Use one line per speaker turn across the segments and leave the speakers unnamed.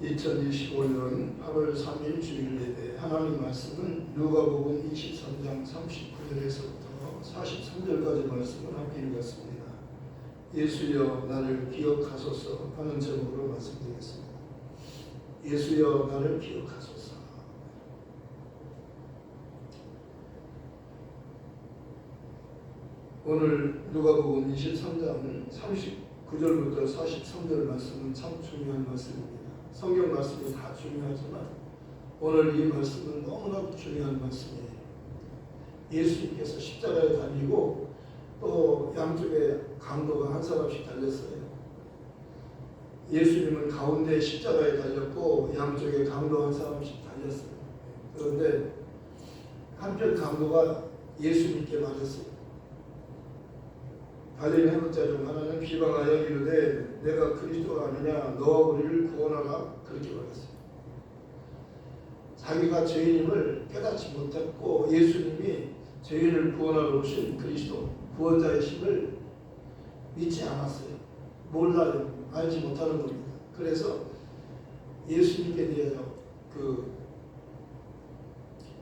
2025년 8월 3일 주일 예배 하나님 말씀은 누가복음 23장 39절에서부터 43절까지 말씀을 함께 읽었습니다. 예수여 나를 기억하소서 하는 제목으로 말씀드리겠습니다. 예수여 나를 기억하소서. 오늘 누가복음 23장 39절부터 43절 말씀은 참 중요한 말씀입니다. 성경 말씀이 다 중요하지만 오늘 이 말씀은 너무나 중요한 말씀이에요. 예수님께서 십자가에 달리고 또 양쪽에 강도가 한 사람씩 달렸어요. 예수님은 가운데 십자가에 달렸고 양쪽에 강도 한 사람씩 달렸어요. 그런데 한편 강도가 예수님께 말했어요. 달린 해독자 중 하나는 비방하여 이르되 내가 그리스도가 아니냐 너와 우리를 구원하라 그렇게 말했어요. 자기가 죄인임을 깨닫지 못했고 예수님이 죄인을 구원하러 오신 그리스도 구원자이심을 믿지 않았어요. 몰라요. 알지 못하는 겁니다. 그래서 예수님께 대하여 그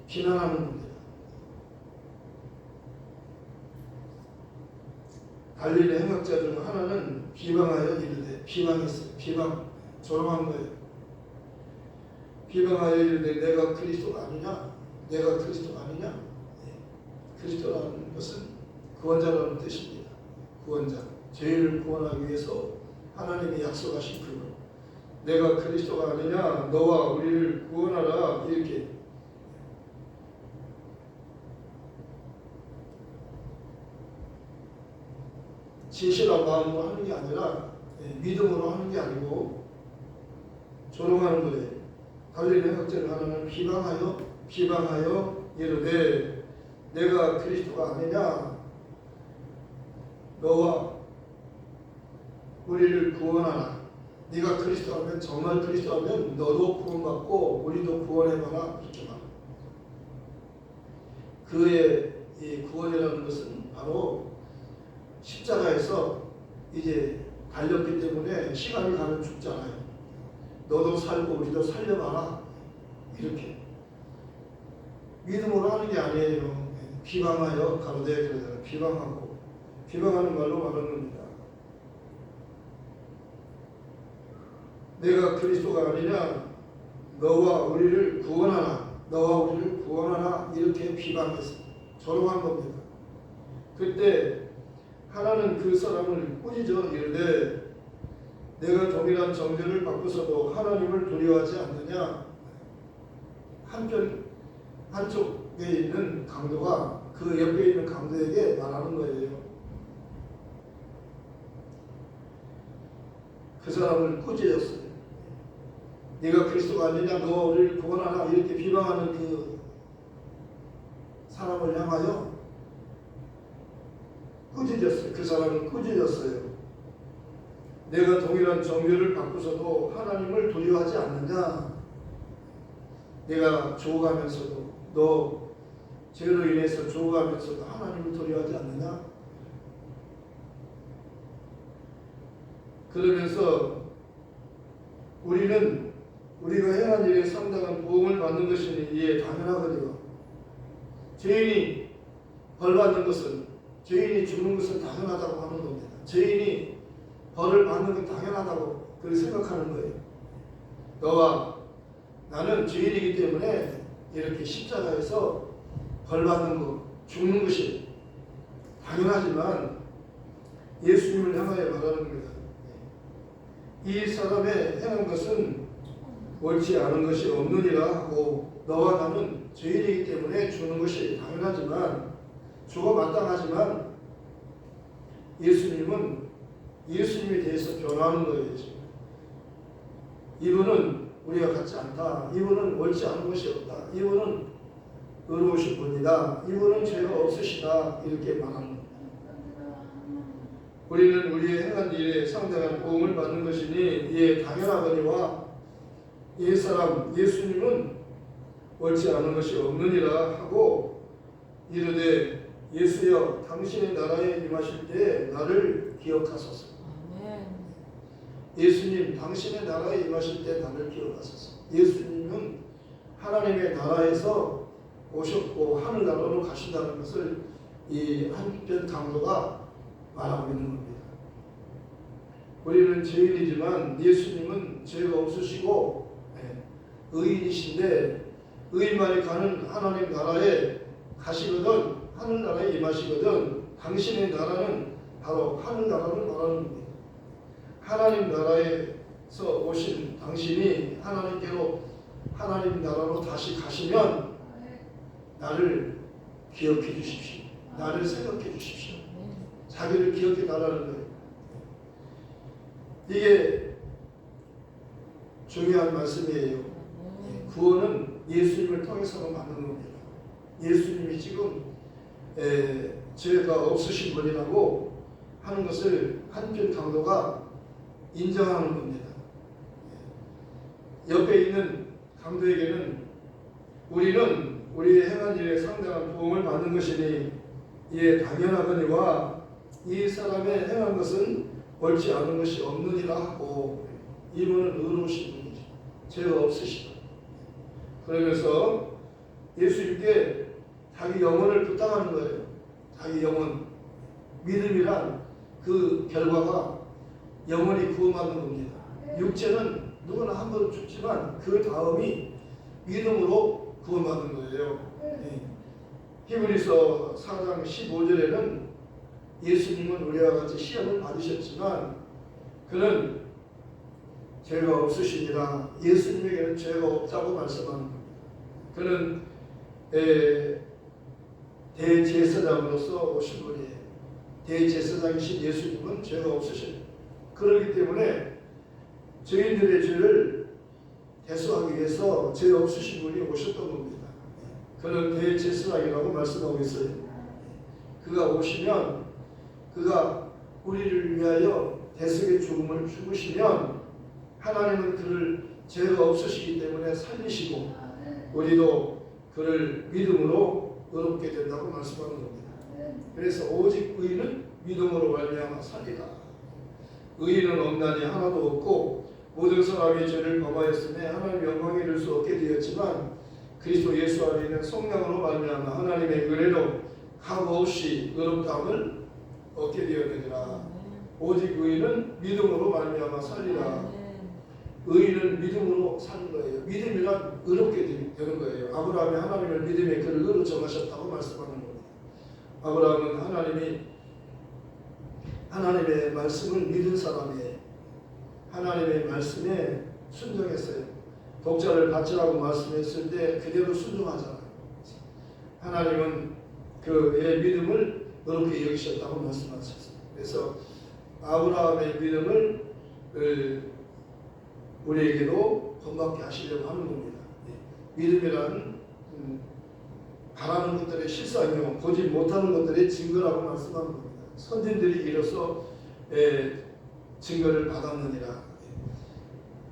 비난하는. 갈릴리 행악자 중 하나는 비방하여 이르되 비방했어요. 비방 조롱한 거예요. 비방하여 이르되 내가 그리스도가 아니냐? 내가 그리스도가 아니냐? 예. 그리스도라는 것은 구원자라는 뜻입니다. 구원자. 죄인을 구원하기 위해서 하나님이 약속하신 그분. 내가 그리스도가 아니냐? 너와 우리를 구원하라. 이렇게 진실한 마음으로 하는 게 아니라 예, 믿음으로 하는 게 아니고 조롱하는 거예요. 갈릴리 학자를 하나는 비방하여 비방하여 이르되 내가 그리스도가 아니냐 너와 우리를 구원하라. 네가 그리스도하면 정말 그리스도하면 너도 구원받고 우리도 구원해봐라 이렇게 말. 그의 이 구원이라는 것은 바로 십자가에서 이제 달렸기 때문에 시간이 가면 죽잖아요. 너도 살고 우리도 살려봐라. 이렇게. 믿음으로 하는 게 아니에요. 비방하여 가로되 그러잖아요. 비방하고. 비방하는 말로 말하는 겁니다. 내가 그리스도가 아니냐? 너와 우리를 구원하라. 너와 우리를 구원하라. 이렇게 비방했어요. 조롱한 겁니다. 그때 하나는 그 사람을 꾸짖어 이르되 내가 동일한 정죄를 받고서도 하나님을 두려워하지 않느냐 한편 한쪽에 있는 강도가 그 옆에 있는 강도에게 말하는 거예요. 그 사람을 꾸짖었어요. 네가 그리스도가 아니냐 너 우리를 구원하라 이렇게 비방하는 그 사람을 향하여 꾸짖었어요. 그 사람은 꾸짖었어요. 내가 동일한 정죄를 받고서도 하나님을 두려워하지 않느냐? 내가 죽어가면서도 너 죄로 인해서 죽어가면서도 하나님을 두려워하지 않느냐? 그러면서 우리는 우리가 행한 일에 상당한 보험을 받는 것이니 이에 당연하거든요. 죄인이 벌 받는 것은 죄인이 죽는 것은 당연하다고 하는 겁니다. 죄인이 벌을 받는 건 당연하다고 그렇게 생각하는 거예요. 너와 나는 죄인이기 때문에 이렇게 십자가에서 벌 받는 것, 죽는 것이 당연하지만 예수님을 향하여 말하는 겁니다. 이 사람의 행한 것은 옳지 않은 것이 없느니라 하고 너와 나는 죄인이기 때문에 죽는 것이 당연하지만 죽어 마땅하지만 예수님은 예수님에 대해서 변하는 거예요. 이분은 우리가 같지 않다. 이분은 옳지 않은 것이 없다. 이분은 의로우신 분이다. 이분은 죄가 없으시다. 이렇게 말하는 겁니다. 우리는 우리의 행한 일에 상당한 보험을 받는 것이니 이에 당연하거니와 이 사람 예수님은 옳지 않은 것이 없느니라 하고 이르되 예수여 당신의 나라에 임하실 때 나를 기억하소서. 예수님 당신의 나라에 임하실 때 나를 기억하소서. 예수님은 하나님의 나라에서 오셨고 하늘 나라로 가신다는 것을 이 한편 강도가 말하고 있는 겁니다. 우리는 죄인이지만 예수님은 죄가 없으시고 예, 의인이신데 의인만이 가는 하나님 나라에 가시거든 하늘 나라에 임하시거든 당신의 나라는 바로 하늘 나라를 말하는 겁니다. 하나님 나라에서 오신 당신이 하나님께로 하나님 나라로 다시 가시면 나를 기억해 주십시오. 나를 생각해 주십시오. 자기를 기억해 달라는 거예요. 이게 중요한 말씀이에요. 구원은 예수님을 통해서만 받는 겁니다. 예수님이 지금 에, 죄가 없으신 분이라고 하는 것을 한편 강도가 인정하는 겁니다. 옆에 있는 강도에게는 우리는 우리의 행한 일에 상당한 보험을 받는 것이니 이에 당연하거니와 이 사람의 행한 것은 옳지 않은 것이 없느니라 하고 이분은 의로우신 분이죠. 죄가 없으시다. 그러면서 예수님께 자기 영혼을 부탁하는 거예요. 자기 영혼. 믿음이란 그 결과가 영혼이 구원받는 겁니다. 육체는 누구나 한 번 죽지만 그 다음이 믿음으로 구원받는 거예요. 네. 히브리서 4장 15절에는 예수님은 우리와 같이 시험을 받으셨지만 그는 죄가 없으시니라 예수님에게는 죄가 없다고 말씀하는 겁니다. 그는 에, 대제사장으로서 오신 분이에요. 대제사장이신 예수님은 죄가 없으신 그렇기 때문에 죄인들의 죄를 대수하기 위해서 죄 없으신 분이 오셨던 겁니다. 그는 대제사장이라고 말씀하고 있어요. 그가 오시면 그가 우리를 위하여 대속의 죽음을 죽으시면 하나님은 그를 죄가 없으시기 때문에 살리시고 우리도 그를 믿음으로 의롭게 된다고 말씀하는 겁니다. 그래서 오직 의인은 믿음으로 말미암아 살리라. 의인은 없나니 하나도 없고 모든 사람이 죄를 범하였음에 하나님 영광에 이를 수 없게 되었지만 그리스도 예수 안에 있는 성령으로 말미암아 하나님의 은혜로 각 없이 의롭다함을 얻게 되었느니라. 오직 의인은 믿음으로 말미암아 살리라. 의인은 믿음으로 사는 거예요. 믿음이란 의롭게 되는 거예요. 아브라함이 하나님을 믿음에 그를 의로 정하셨다고 말씀하는 겁니다. 아브라함은 하나님이 하나님의 말씀을 믿은 사람이에요. 하나님의 말씀에 순종했어요. 독자를 바치라고 말씀했을 때 그대로 순종하잖아요. 하나님은 그의 믿음을 의롭게 여기셨다고 말씀하셨어요. 그래서 아브라함의 믿음을 그 우리에게도 본받게 하시려고 하는 겁니다. 예. 믿음이란 음, 바라는 것들의 실상이요 보지 못하는 것들의 증거라고 말씀하는 겁니다. 선진들이 이로써 예, 증거를 받았느니라. 예.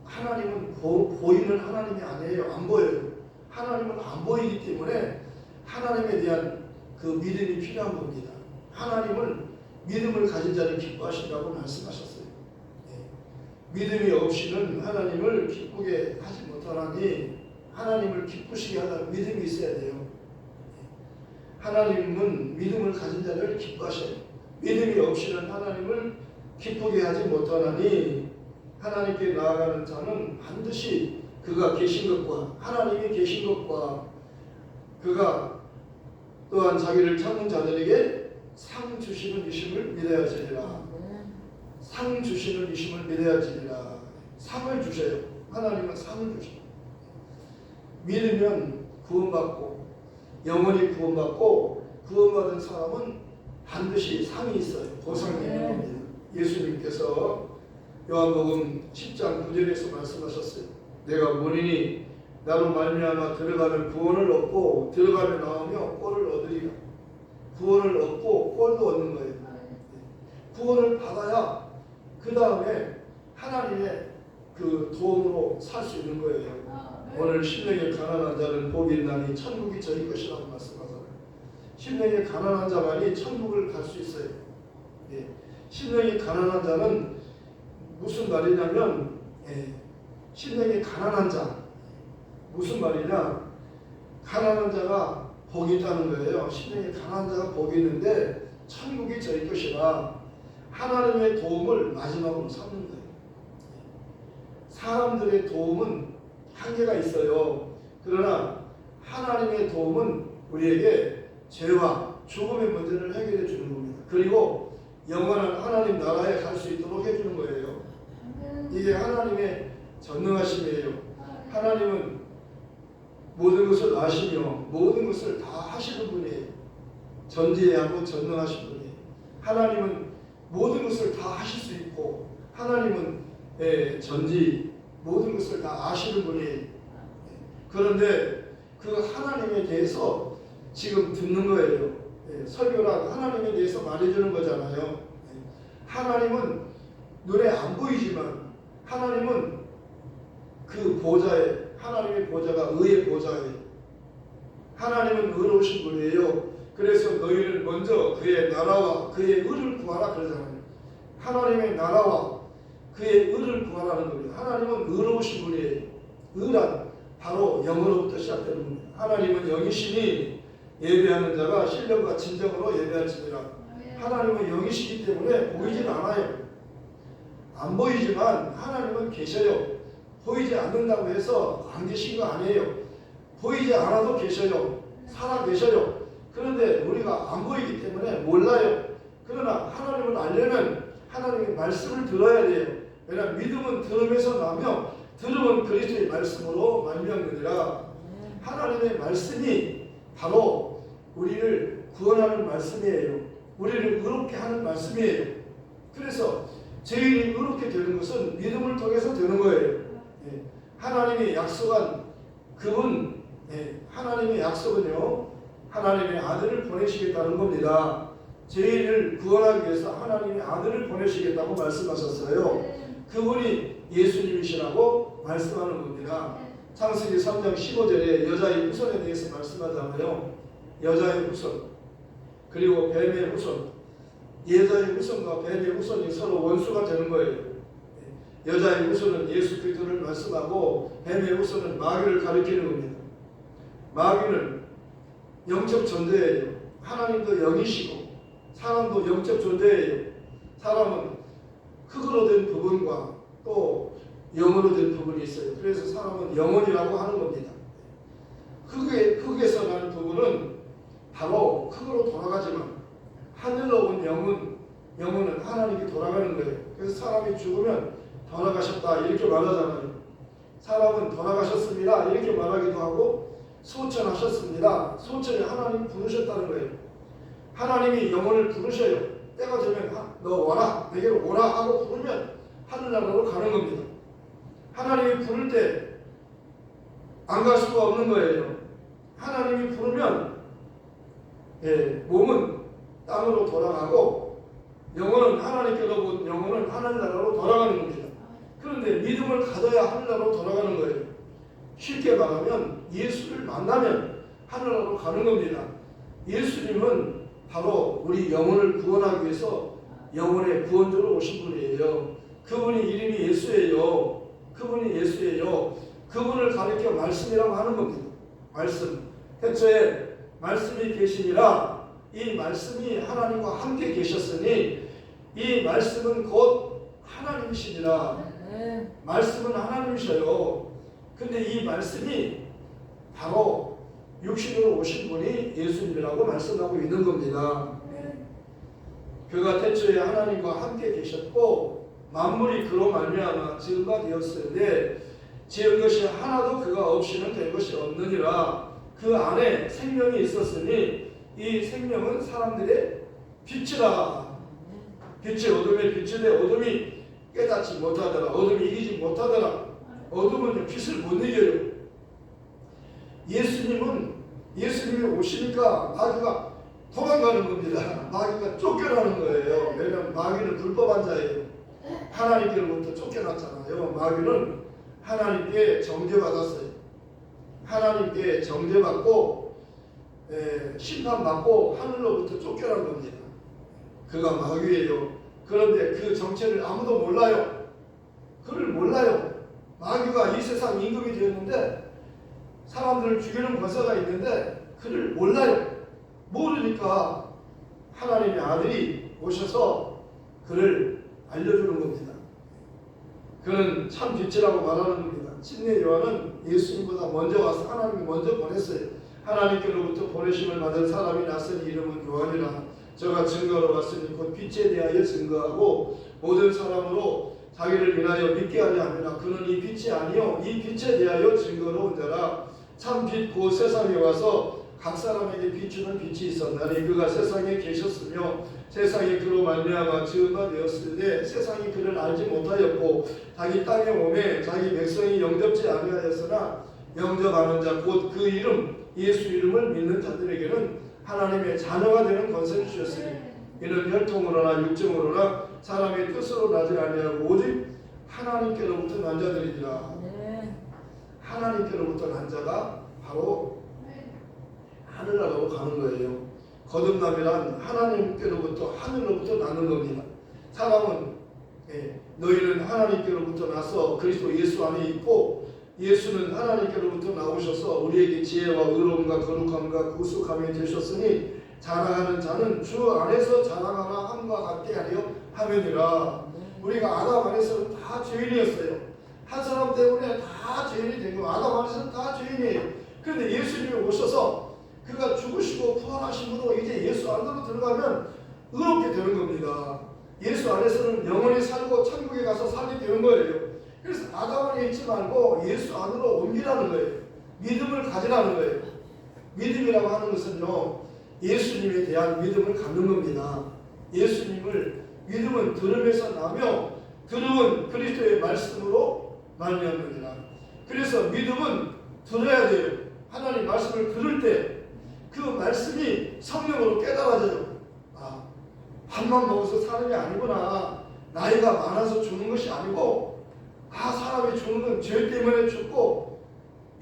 하나님은 보, 보이는 하나님이 아니에요. 안 보여요. 하나님은 안 보이기 때문에 하나님에 대한 그 믿음이 필요한 겁니다. 하나님은 믿음을 가진 자를 기뻐하신다고 말씀하셨어요. 예. 믿음이 없이는 하나님을 기쁘게 하지 못하나니 하나님을 기쁘시게 하는 믿음이 있어야 돼요. 예. 하나님은 믿음을 가진 자를 기뻐하셔요. 믿음이 없이는 하나님을 기쁘게 하지 못하나니 하나님께 나아가는 자는 반드시 그가 계신 것과 하나님이 계신 것과 그가 또한 자기를 찾는 자들에게 상 주시는 이심을 믿어야 지니라. 상 주시는 이심을 믿어야 지니라. 상을 주셔요. 하나님은 상을 주셔요. 믿으면 구원받고 영원히 구원받고 구원받은 사람은 반드시 상이 있어요. 보상이 있는 겁니다. 예수님께서 요한복음 10장 9절에서 말씀하셨어요. 내가 본인이 나로 말미암아 들어가면 구원을 얻고 들어가면 나오며 꼴을 얻으리라. 구원을 얻고 꼴도 얻는 거예요. 구원을 받아야 그 다음에 하나님의 그 도움으로 살 수 있는 거예요. 오늘 심령에 가난한 자는 복이 있나니 천국이 저희 것이라고 말씀하잖아요. 심령에 가난한 자만이 천국을 갈 수 있어요. 예. 심령이 가난한 자는 무슨 말이냐면 예, 신명이 가난한 자 무슨 말이냐 가난한 자가 복이 있다는 거예요. 신명이 가난한 자가 복이 있는데 천국이 저희 것이라 하나님의 도움을 마지막으로 삼는 거예요. 사람들의 도움은 한계가 있어요. 그러나 하나님의 도움은 우리에게 죄와 죽음의 문제를 해결해 주는 겁니다. 그리고 영원한 하나님 나라에 갈 수 있도록 해주는 거예요. 이게 하나님의 전능하심이에요. 하나님은 모든 것을 아시며 모든 것을 다 하시는 분이에요. 전지하고 전능하신 분이에요. 하나님은 모든 것을 다 하실 수 있고 하나님은 예, 전지 모든 것을 다 아시는 분이에요. 그런데 그 하나님에 대해서 지금 듣는 거예요. 예, 설교란 하나님에 대해서 말해주는 거잖아요. 예, 하나님은 눈에 안 보이지만 하나님은 그 보좌에 하나님의 보좌가 의의 보좌예요. 하나님은 의로우신 분이에요. 그래서 너희를 먼저 그의 나라와 그의 의를 구하라 그러잖아요. 하나님의 나라와 그의 의를 구하라는 거예요. 하나님은 의로우신 분이에요. 의란 바로 영으로부터 시작되는 겁니다. 하나님은 영이시니 예배하는 자가 신령과 진정으로 예배할지니라. 하나님은 영이시기 때문에 보이진 않아요. 안 보이지만 하나님은 계셔요. 보이지 않는다고 해서 안 계신 거 아니에요. 보이지 않아도 계셔요. 살아 계셔요. 그런데 우리가 안 보이기 때문에 몰라요. 그러나 하나님을 알려면 하나님의 말씀을 들어야 돼요. 왜냐하면 믿음은 들음에서 나며 들음은 그리스도의 말씀으로 말미암느니라. 하나님의 말씀이 바로 우리를 구원하는 말씀이에요. 우리를 의롭게 하는 말씀이에요. 그래서 죄인이 의롭게 되는 것은 믿음을 통해서 되는 거예요. 예, 하나님이 약속한 그분, 예, 하나님의 약속은요, 하나님의 아들을 보내시겠다는 겁니다. 죄인을 구원하기 위해서 하나님의 아들을 보내시겠다고 말씀하셨어요. 그분이 예수님이시라고 말씀하는 겁니다. 창세기 3장 15절에 여자의 후손에 대해서 말씀하잖아요. 여자의 후손, 그리고 뱀의 후손, 여자의 후손과 뱀의 후손이 서로 원수가 되는 거예요. 여자의 후손은 예수 그리스도를 말씀하고 뱀의 후손은 마귀를 가리키는 겁니다. 마귀는 영적 존재예요. 하나님도 영이시고 사람도 영적 존재예요. 사람은 흙으로 된 부분과 또 영으로 된 부분이 있어요. 그래서 사람은 영혼이라고 하는 겁니다. 흙에, 흙에서 나는 부분은 바로 흙으로 돌아가지만 하늘로 온 영은 영혼은 하나님께 돌아가는 거예요. 그래서 사람이 죽으면 돌아가셨다 이렇게 말하잖아요. 사람은 돌아가셨습니다 이렇게 말하기도 하고 소천하셨습니다. 소천이 하나님 부르셨다는 거예요. 하나님이 영혼을 부르셔요. 때가 되면 하- 너 와라 내게로 오라 하고 부르면 하늘나라로 가는 겁니다. 하나님이 부를 때 안 갈 수가 없는 거예요. 하나님이 부르면 예, 몸은 땅으로 돌아가고 영혼은 하나님께로 온 영혼은 하늘나라로 돌아가는 겁니다. 그런데 믿음을 가져야 하늘나라로 돌아가는 거예요. 쉽게 말하면 예수를 만나면 하늘나라로 가는 겁니다. 예수님은 바로 우리 영혼을 구원하기 위해서 영혼의 구원자로 오신 분이에요. 그분이 이름이 예수예요. 그분이 예수예요. 그분을 가리켜 말씀이라고 하는 겁니다. 말씀. 태초에 말씀이 계시니라 이 말씀이 하나님과 함께 계셨으니 이 말씀은 곧 하나님이시니라. 말씀은 하나님이셔요. 근데 이 말씀이 바로 육신으로 오신 분이 예수님이라고 말씀하고 있는 겁니다. 그가 태초에 하나님과 함께 계셨고 만물이 그로 말미암아 지은 바 되었으되 지은 것이 하나도 그가 없이는 된 것이 없느니라. 그 안에 생명이 있었으니 이 생명은 사람들의 빛이라. 빛이 어둠의 빛이되 어둠이 깨닫지 못하더라. 어둠이 이기지 못하더라. 어둠은 빛을 못 이겨요 예수님은 예수님이 오시니까 마귀가 도망가는 겁니다. 마귀가 쫓겨나는 거예요. 왜냐하면 마귀는 불법한 자예요. 하나님께로부터 쫓겨났잖아요. 마귀는 하나님께 정죄받았어요. 하나님께 정죄받고 에, 심판받고 하늘로부터 쫓겨난 겁니다. 그가 마귀예요. 그런데 그 정체를 아무도 몰라요. 그를 몰라요. 마귀가 이 세상 임금이 되었는데 사람들을 죽이는 권세가 있는데 그를 몰라요. 모르니까 하나님의 아들이 오셔서 그를 알려주는 겁니다. 그는 참 빛이라고 말하는 겁니다. 침례 요한은 예수님보다 먼저 와서 하나님이 먼저 보냈어요. 하나님께로부터 보내심을 받은 사람이 낯선 이름은 요한이라 저가 증거로 왔으니 곧 빛에 대하여 증거하고 모든 사람으로 자기를 인하여 믿게 하려 합니다. 그는 이 빛이 아니요 이 빛에 대하여 증거로 온 자라 참 빛 곧 세상에 와서 각 사람에게 비추는 빛이 있었나니 그가 세상에 계셨으며 세상이 그로 말미암아 지은 바 되었을 때 세상이 그를 알지 못하였고 자기 땅에 오매 자기 백성이 영접지 아니하였으나 영접하는 자 곧 그 이름 예수 이름을 믿는 자들에게는 하나님의 자녀가 되는 권세를 주셨으니 이는 혈통으로나 육정으로나 사람의 뜻으로 나지 아니하고 오직 하나님께로부터 난 자들이니라.
네.
하나님께로부터 난 자가 바로 하늘나라로 가는 거예요. 거듭남이란 하나님께로부터 하늘로부터 나는 겁니다. 사람은 예, 너희는 하나님께로부터 나서 그리스도 예수 안에 있고 예수는 하나님께로부터 나오셔서 우리에게 지혜와 의로움과 거룩함과 구속함이 되셨으니 자랑하는 자는 주 안에서 자랑하나 함과 같게 하려 하면이라. 우리가 아담 안에서는 다 죄인이었어요. 한 사람 때문에 다 죄인이 된 거. 아담 안에서는 다 죄인이에요. 그런데 예수님이 오셔서 그가 죽으시고 부활하심으로 이제 예수 안으로 들어가면 의롭게 되는 겁니다. 예수 안에서는 영원히 살고 천국에 가서 살게 되는 거예요. 그래서 아담 안에 있지 말고 예수 안으로 옮기라는 거예요. 믿음을 가지라는 거예요. 믿음이라고 하는 것은요, 예수님에 대한 믿음을 갖는 겁니다. 예수님을 믿음은 들음에서 나며 들음은 그리스도의 말씀으로 말미암느니라. 그래서 믿음은 들어야 돼요. 하나님 말씀을 들을 때 그 말씀이 성령으로 깨달아져요. 아, 밥만 먹어서 사는 게 아니구나. 나이가 많아서 죽는 것이 아니고 아 사람이 죽는 건 죄 때문에 죽고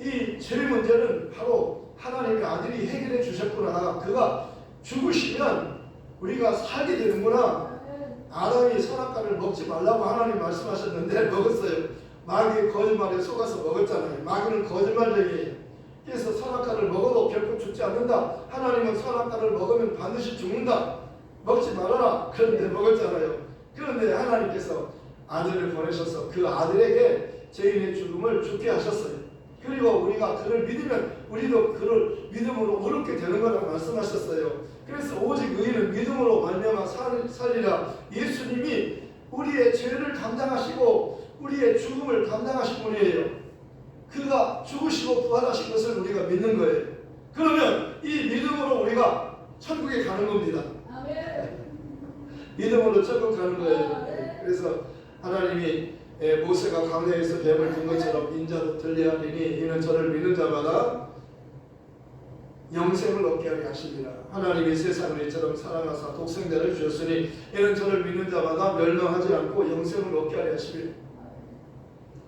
이 죄 문제는 바로 하나님의 아들이 해결해 주셨구나. 그가 죽으시면 우리가 살게 되는구나. 아담이 선악과를 먹지 말라고 하나님 말씀하셨는데 먹었어요. 마귀의 거짓말에 속아서 먹었잖아요. 마귀는 거짓말쟁이에요. 그래서 선악과를 먹어도 결코 죽지 않는다. 하나님은 선악과를 먹으면 반드시 죽는다. 먹지 말아라. 그런데 먹었잖아요. 그런데 하나님께서 아들을 보내셔서 그 아들에게 죄인의 죽음을 죽게 하셨어요. 그리고 우리가 그를 믿으면 우리도 그를 믿음으로 어렵게 되는 거라고 말씀하셨어요. 그래서 오직 의인은 믿음으로 말미암아 살- 살리라. 예수님이 우리의 죄를 담당하시고 우리의 죽음을 담당하신 분이에요. 그가 죽으시고 부활하신 것을 우리가 믿는 거예요. 그러면 이 믿음으로 우리가 천국에 가는 겁니다. 믿음으로 천국 가는 거예요. 그래서 하나님이 예, 모세가 광야에서 뱀을 든 것처럼 인자도 들려하리니 이는 저를 믿는 자마다 영생을 얻게 하리 하십니다. 하나님이 세상을 이처럼 사랑하사 독생자를 주셨으니 이는 저를 믿는 자마다 멸망하지 않고 영생을 얻게 하리 하십니다.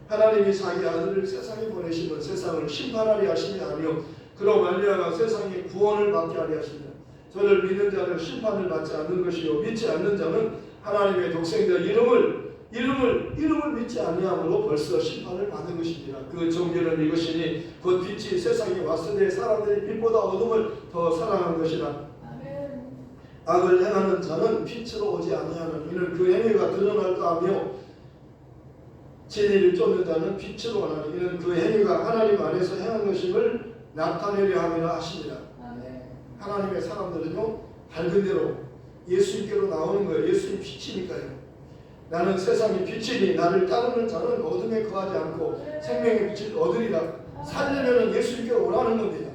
하나님이 자기 아들을 세상에 보내시면 세상을 심판하리 하심이 아니요 그로 말미암아 세상에 구원을 받게 하리 하십니다. 저를 믿는 자는 심판을 받지 않는 것이요 믿지 않는 자는 하나님의 독생자 이름을 이름을 이름을 믿지 아니함으로 벌써 심판을 받은 것입니다. 그 종교는 이것이니 곧 빛이 세상에 왔을 때 사람들이 빛보다 어둠을 더 사랑한 것이라. 악을 행하는 자는 빛으로 오지 아니하는 이는 그 행위가 드러날까 하며 진리를 쫓는 자는 빛으로 가나니 이는 그 행위가 하나님 안에서 행한 것임을 나타내려 함이라 하십니다. 하나님의 사람들은요 밝은 대로 예수님께로 나오는 거예요. 예수님 빛이니까요. 나는 세상의 빛이니 나를 따르는 자는 어둠에 거하지 않고 생명의 빛을 얻으리라. 살려면 예수님께로 오라는 겁니다.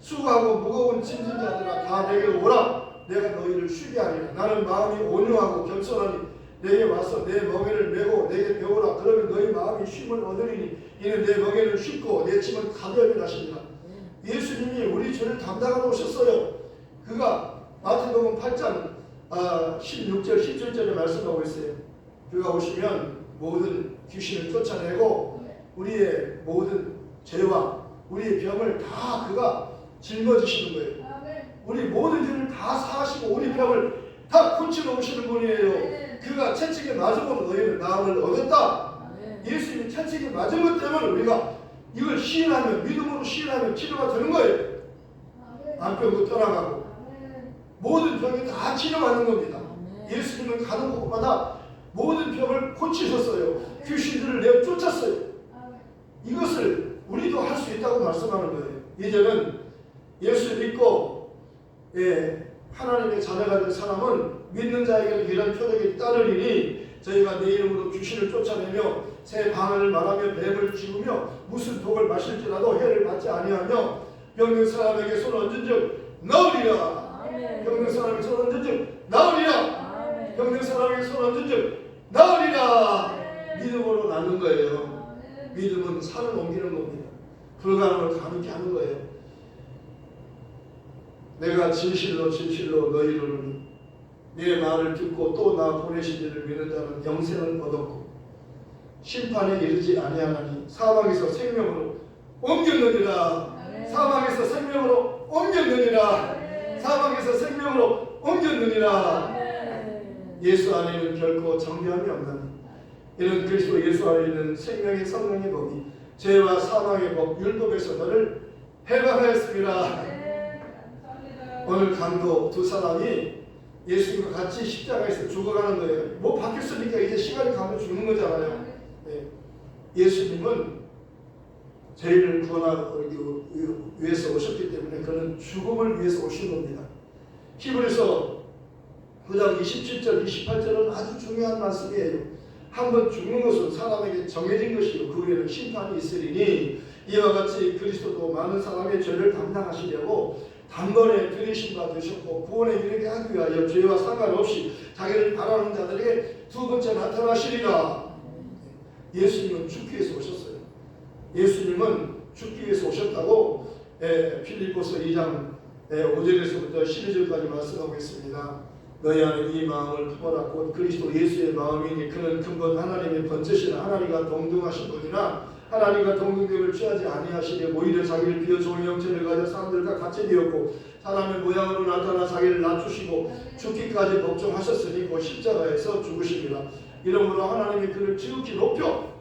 수고하고 무거운 짐진 자들아 다 내게로 오라. 내가 너희를 쉬게 하리라. 나는 마음이 온유하고 겸손하니 내게 와서 내 멍에를 메고 내게 배우라. 그러면 너희 마음이 쉼을 얻으리니 이는 내 멍에는 쉽고 내 짐은 가벼움이라 하십니다. 예수님이 우리 죄를 담당하러 오셨어요. 그가 마태복음 8장 아, 16절 17절에 말씀하고 있어요. 그가 오시면 모든 귀신을 쫓아내고 우리의 모든 죄와 우리의 병을 다 그가 짊어지시는 거예요. 우리 모든 죄를 다 사하시고 우리 병을 다 고치러 오시는 분이에요. 그가 채찍에 맞으고 너희는 나음을 얻었다. 예수님이 채찍에 맞은 것 때문에 우리가 이걸 시인하면 믿음으로 시인하면 치료가 되는 거예요. 암병도 떠나가고 모든 병이 다 치료받는 겁니다. 예수님은 가는 곳마다 모든 병을 고치셨어요. 귀신들을 내어 쫓았어요. 이것을 우리도 할 수 있다고 말씀하는 거예요. 이제는 예수 믿고 예, 하나님의 자녀가 된 사람은 믿는 자에게는 이런 표적이 따르리니 저희가 내 이름으로 귀신을 쫓아내며 새 방언을 말하며 뱀을 지우며 무슨 독을 마실지라도 해를 받지 아니하며 병든 사람에게 손 얹은즉 나으리라. 병든 사람에게 손 얹은즉 나으리라. 병든 사람에게 손 얹은즉 나으리라. 믿음으로 나는 거예요. 믿음은 산을 옮기는 겁니다. 불가능을 가능케 하는 거예요. 내가 진실로 진실로 너희를 내 말을 듣고 또 나 보내신 이를 믿는 자는 영생을 얻었고 심판에 이르지 아니하나니 사망에서 생명으로 옮겼느니라. 사망에서 생명으로 옮겼느니라. 사망에서 생명으로 옮겼느니라. 예수 안에는 결코 정죄함이 없나니. 이는 그리스도 예수 안에 있는 생명의 성령의 법이 죄와 사망의 법 율법에서 너를 해방하였습니다. 오늘 강도 두 사람이 예수님과 같이 십자가에서 죽어가는 거예요. 뭐 바뀌었으니까 이제 시간이 가면 죽는 거잖아요. 네. 예수님은 죄인을 구원하기 위해서 오셨기 때문에 그는 죽음을 위해서 오신 겁니다. 히브리서 9장 27절, 28절은 아주 중요한 말씀이에요. 한 번 죽는 것은 사람에게 정해진 것이요 그 후에는 심판이 있으리니 이와 같이 그리스도도 많은 사람의 죄를 담당하시려고 단번에 바 되셨고 구원에 이르게 하기 위하여 죄와 상관없이 자기를 바라는 자들에게 두 번째 나타나시리라. 예수님은 죽기 위해서 오셨어요. 예수님은 죽기 위해서 오셨다고 예, 필리포스 2장 예, 5절에서부터 12절까지 말씀하고 있습니다. 너희 안에 이 마음을 품어라 곧 그리스도 예수의 마음이니 그는 근본 하나님의 번째신 하나님과 동등하신 분이나 하나님과 동등됨을 취하지 아니하시되 오히려 자기를 비워 좋은 형체를 가져 사람들과 같이 되었고 사람의 모양으로 나타나 자기를 낮추시고 죽기까지 복종하셨으니 그 십자가에서 죽으십니다. 이러므로 하나님이 그를 지극히 높여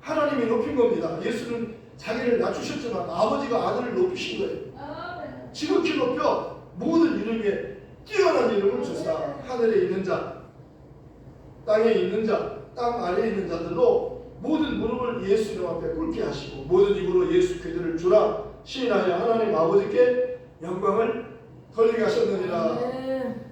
하나님이 높인 겁니다. 예수는 자기를 낮추셨지만 아버지가 아들을 높이신 거예요. 지극히 높여 모든 이름 위에 뛰어난 이름을 주사 하늘에 있는 자, 땅에 있는 자, 땅 아래에 있는 자들로 모든 무릎을 예수 이름 앞에 꿇게 하시고 모든 입으로 예수 그들을 주라 시인하여 하나님 아버지께 영광을 돌리게 하셨느니라.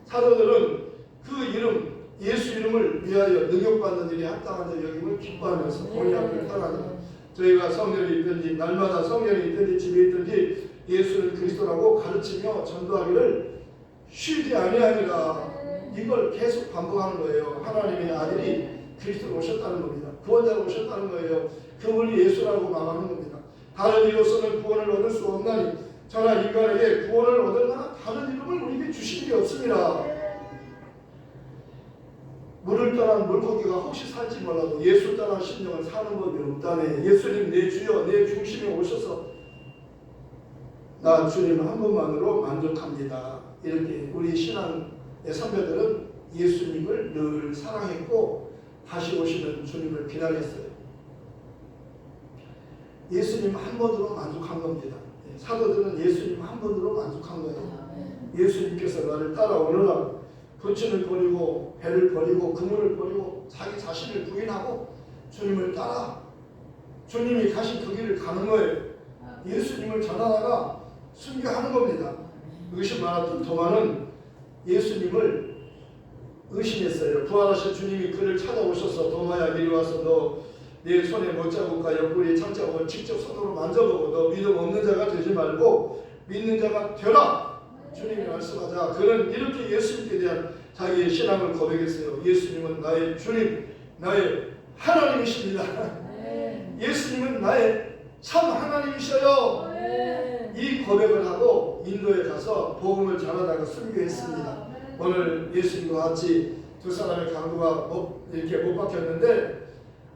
사도들은 그 이름 예수 이름을 위하여 능욕받는 일이 합당한 자 여김을 기뻐하면서 본의 앞을 떠나니라 저희가 성전에 있든지 날마다 성전에 있든지 집에 있든지 예수를 그리스도라고 가르치며 전도하기를 쉬지 아니하니라. 이걸 계속 반복하는 거예요. 하나님의 아들이 그리스도로 오셨다는 겁니다 구원자로 오셨다는 거예요. 그분이 예수라고 말하는 겁니다. 다른 이로서는 구원을 얻을 수 없나니 저나 인간에게 구원을 얻을 만한 다른 이름을 우리에게 주신 게 없습니다. 물을 떠난 물고기가 혹시 살지 몰라도 예수 떠난 심령은 사는 법이 없다네. 예수님 내 주여 내 중심에 오셔서 나 주님 한 분만으로 만족합니다. 이렇게 우리 신앙의 선배들은 예수님을 늘 사랑했고 다시 오시는 주님을 기다렸어요. 예수님 한 번으로 만족한 겁니다. 예, 사도들은 예수님 한 번으로 만족한 거예요. 예수님께서 나를 따라오느라 부친을 버리고 배를 버리고 그물을 버리고 자기 자신을 부인하고 주님을 따라 주님이 가신 그 길을 가는 거예요. 예수님을 전하다가 순교하는 겁니다. 의심 많았던 도마는 예수님을 의심했어요. 부활하신 주님이 그를 찾아오셔서 도마야 이리 와서 너 내 손에 못자국과 옆구리에 창자국을 직접 손으로 만져보고 너 믿음 없는 자가 되지 말고 믿는 자가 되라. 주님이 말씀하자 그는 이렇게 예수님께 대한 자기의 신앙을 고백했어요. 예수님은 나의 주님, 나의 하나님이십니다. 예수님은 나의 참 하나님이셔요. 이 고백을 하고 인도에 가서 복음을 전하다가 순교했습니다. 오늘 예수님과 같이 두 사람의 강도가 못, 이렇게 못 박혔는데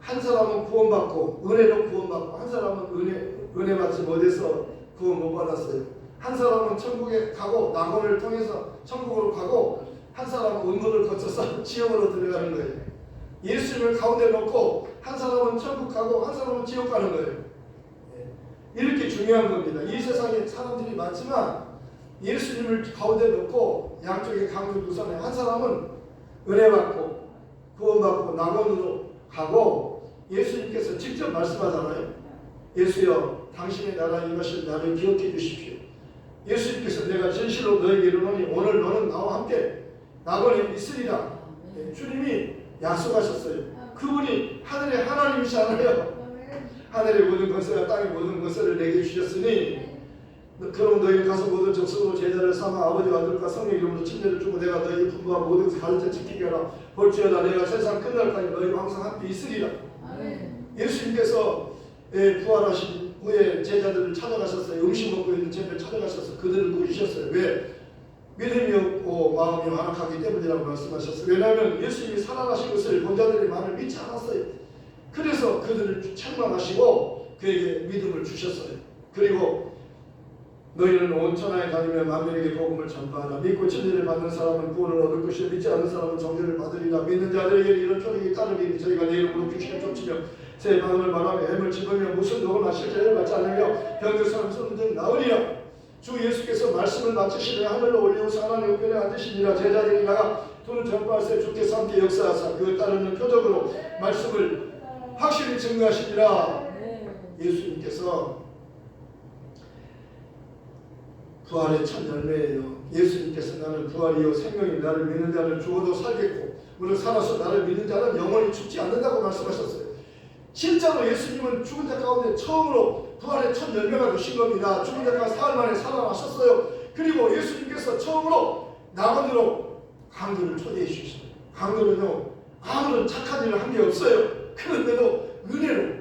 한 사람은 구원받고 은혜로 구원받고 한 사람은 은혜 은혜 받지 못해서 구원 못 받았어요. 한 사람은 천국에 가고 낙원을 통해서 천국으로 가고 한 사람은 은문을 거쳐서 지옥으로 들어가는 거예요. 예수님을 가운데 놓고 한 사람은 천국 가고 한 사람은 지옥 가는 거예요. 예. 이렇게 중요한 겁니다. 이 세상에 사람들이 많지만 예수님을 가운데 놓고 양쪽에 강도 두선에 한 사람은 은혜 받고 구원 받고 낙원으로 가고 예수님께서 직접 말씀하잖아요. 예수여 당신의 나라 이것을 나를 기억해 주십시오. 예수님께서 내가 진실로 너에게 이르노니 오늘 너는 나와 함께 낙원에 있으리라. 예, 주님이 약속하셨어요. 그분이 하늘의 하나님이시잖아요. 하늘의 모든 것을 땅의 모든 것을 내게 주셨으니 그럼 너희 가서 모든 적성으로 제자를 삼아 아버지와 아들과 성령 이름으로 침례를 주고 내가 너희에게 분부한 모든 것을 가르쳐 지키게 하라. 볼지어다 내가 세상 끝날까지 너희와 항상 함께 있으리라. 예수님께서 예, 부활하신 후에 제자들을 찾아가셨어요. 음식 먹고 있는 제자를 찾아가셔서 그들을 꾸짖으셨어요. 왜? 믿음이 없고 마음이 완악하기 때문이라고 말씀하셨어요. 왜냐하면 예수님이 살아나신 것을 본 자들이 많이 믿지 않았어요. 그래서 그들을 책망하시고 그에게 믿음을 주셨어요. 그리고 너희는 온 천하에 다니며 만민에게 복음을 전파하라. 믿고 진리를 받는 사람은 구원을 얻을 것이요. 믿지 않는 사람은 정죄를 받으리라. 믿는 자들에게 이런 표적이 따르리니 저희가 내 이름으로 귀신을 쫓으며 새 마음을 말하며 햄을 집으며 무슨 녹음나 실제를 받지 않으며 사람 손등 나으리라. 주 예수께서 말씀을 마치시되 하늘로 올리우사 하나님 우편에 앉으시니라. 제자들이 나가 돈을 전파하세 주께서 함께 역사하사 그에 따르는 표적으로 말씀을 확실히 증거하시니라. 예수님께서 부활의 첫 열매예요. 예수님께서 나는 부활이요 생명이 나를 믿는 자는 죽어도 살겠고 물론 살아서 나를 믿는 자는 영원히 죽지 않는다고 말씀하셨어요. 실제로 예수님은 죽은 자 가운데 처음으로 부활의 첫 열매가 되신 겁니다. 죽은 자가 사흘 만에 살아나셨어요. 그리고 예수님께서 처음으로 낙원으로 강도를 초대해 주셨어요. 강도는요 아무런 착한 일을 한 게 없어요. 그런데도 은혜로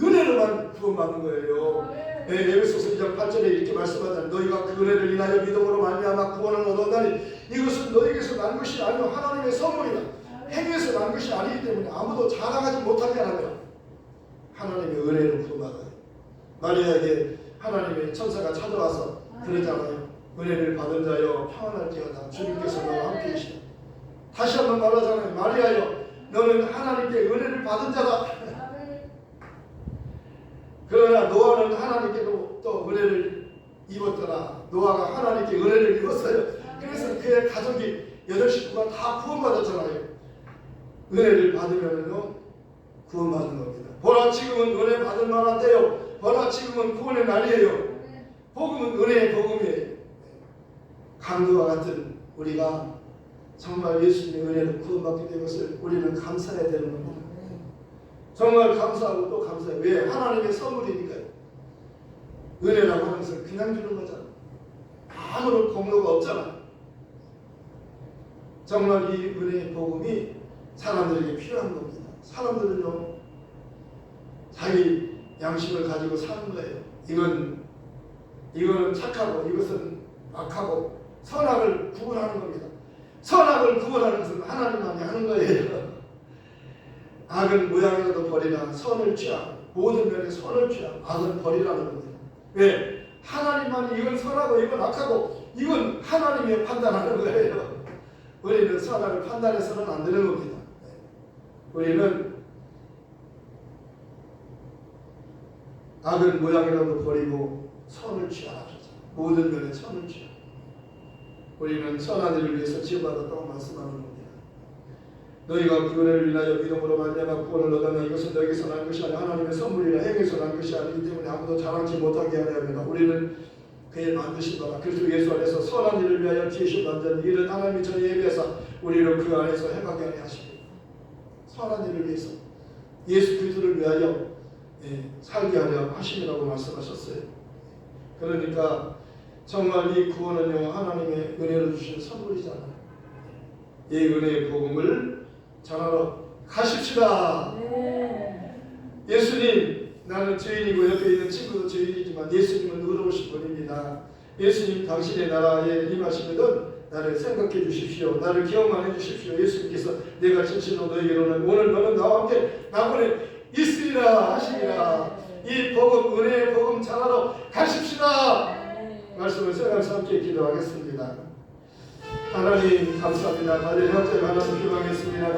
은혜로만 구원받는 거예요. 네, 에베소서 2장 8절에 이렇게 말씀하잖아요. 너희가 그 은혜를 인하여 믿음으로 말미암아 구원을 얻었나니 이것은 너희에게서 난 것이 아니요 하나님의 선물이다. 행위에서 난 것이 아니기 때문에 아무도 자랑하지 못하게 하라며 하나님의 은혜를 구원받아요. 마리아에게 하나님의 천사가 찾아와서 그러잖아요. 은혜를 받은 자여 평안할지어다. 주님께서 너와 함께 계시다. 다시 한번 말하잖아요. 마리아여 너는 하나님께 은혜를 받은 자다. 그러나 노아는 하나님께도 또 은혜를 입었더라. 노아가 하나님께 은혜를 입었어요. 그래서 그의 가족이 여덟 식구가 다 구원받았잖아요. 은혜를 받으면요 구원받는 겁니다. 보라 지금은 은혜 받을 만한데요. 보라 지금은 구원의 날이에요. 복음은 은혜의 복음이에요. 강도와 같은 우리가 정말 예수님의 은혜로 구원받게 된 것을 우리는 감사해야 되는 겁니다. 정말 감사하고 또 감사해요. 왜? 하나님의 선물이니까요. 은혜라고 하는 것은 그냥 주는 거잖아. 아무런 공로가 없잖아. 정말 이 은혜의 복음이 사람들에게 필요한 겁니다. 사람들은요, 자기 양심을 가지고 사는 거예요. 이건, 이거는 착하고 이것은 악하고 선악을 구분하는 겁니다. 선악을 구분하는 것은 하나님만이 하는 거예요. 악은 모양이라도 버리라 선을 취하 모든 면에 선을 취하 악은 버리라는 겁니다. 왜? 하나님만이 이건 선하고 이건 악하고 이건 하나님이 판단하는 거예요. 우리는 선악을 판단해서는 안 되는 겁니다. 우리는 악은 모양이라도 버리고 선을 취하라. 모든 면에 선을 취하. 우리는 선한 일을 위해서 지어받았다고 말씀하는 겁니다. 너희가 그 은혜를 인하여 믿음으로 말미암아 구원을 얻었나 이것은 너희에게서 난 것이 아니라 하나님의 선물이라 행에서 난 것이 아니기 때문에 아무도 자랑치 못하게 하려 합니다. 우리는 그의 만드신 바라 그리스도 예수 안에서 선한 일을 위하여 지으신 만든 이는 하나님이 전에 예비해서 우리를 그 안에서 행하게 하려 하십니다. 선한 일을 위해서 예수 그리스도를 위하여 예, 살게 하려 하심이라고 말씀하셨어요. 그러니까 정말 이 구원은요 하나님의 은혜로 주신 선물이잖아요. 이 은혜의 복음을 전하러 가십시다. 예수님, 나는 죄인이고 옆에 있는 친구도 죄인이지만 예수님은 의로우신 분입니다. 예수님, 당신의 나라에 임하시거든 나를 생각해 주십시오. 나를 기억만 해 주십시오. 예수님께서 내가 진실로 너에게로는 오늘 너는 나와 함께 나번에 있으리라 하시니라. 이 복음, 은혜의 복음 전하러 가십시다. 말씀을 생각해서 함께 기도하겠습니다. 하나님 감사합니다. 다들 현재 만나서 기도하겠습니다.